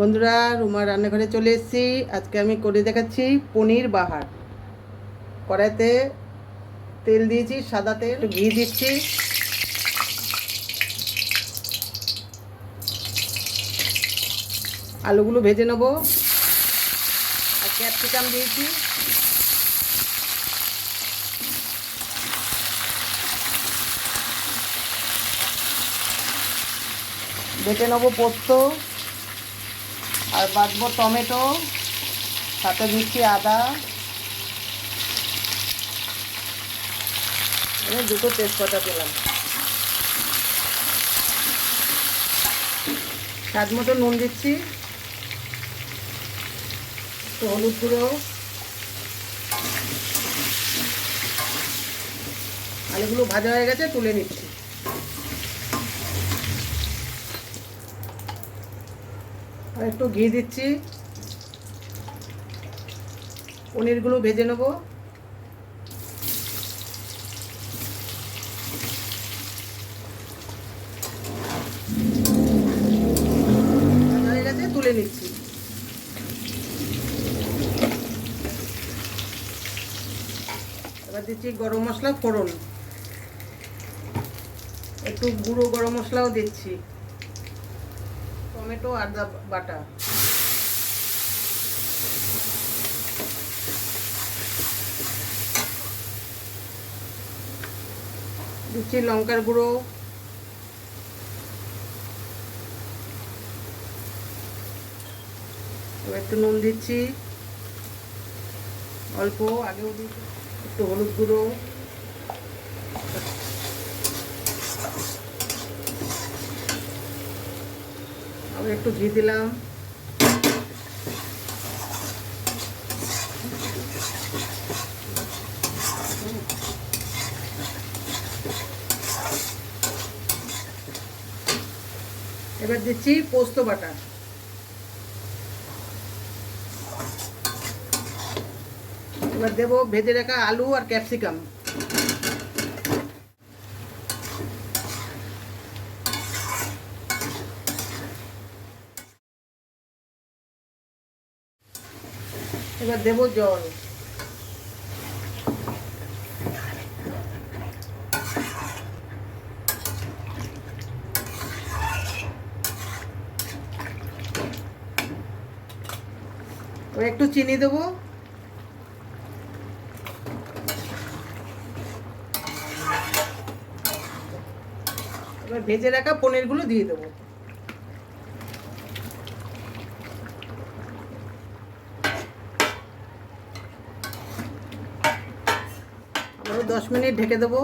বন্ধুরা, রুমার রান্নাঘরে চলে এসেছি। আজকে আমি করে দেখাচ্ছি পনির বাহার। কড়াইতে তেল দিয়েছি, সাদা তেল, ঘি দিচ্ছি। আলুগুলো ভেজে নেব। আর ক্যাপসিকাম দিয়েছি। বেটে নেব পোস্ত। আর বাটবো টমেটো, সাথে দিচ্ছি আদা। আমি দুটো তেজপাতা পেলাম স্বাদ মতো নুন দিচ্ছি। হলুদ গুঁড়ো। আলুগুলো ভাজা হয়ে গেছে, তুলে নিচ্ছি। আর একটু ঘি দিচ্ছি। পনিরগুলো ভেজে নেব। তুলে নিচ্ছি। এবার দিচ্ছি গরম মশলা ফোড়ন। একটু গুঁড়ো গরম মশলাও দিচ্ছি। টমেটো আদা বাটা দিচ্ছি লঙ্কার গুঁড়ো। একটু নুন দিচ্ছি। অল্প, আগেও দিচ্ছি একটু হলুদ গুঁড়ো। একটু ঘি দিলাম। এবার দিচ্ছি পোস্ত বাটা এবার দেবো ভেজে রাখা আলু আর ক্যাপসিকাম। এবার দেবো জল। একটু চিনি দেবো। এবার ভেজে রাখা পনিরগুলো দিয়ে দেবো। আবারও দশ মিনিট ঢেকে দেবো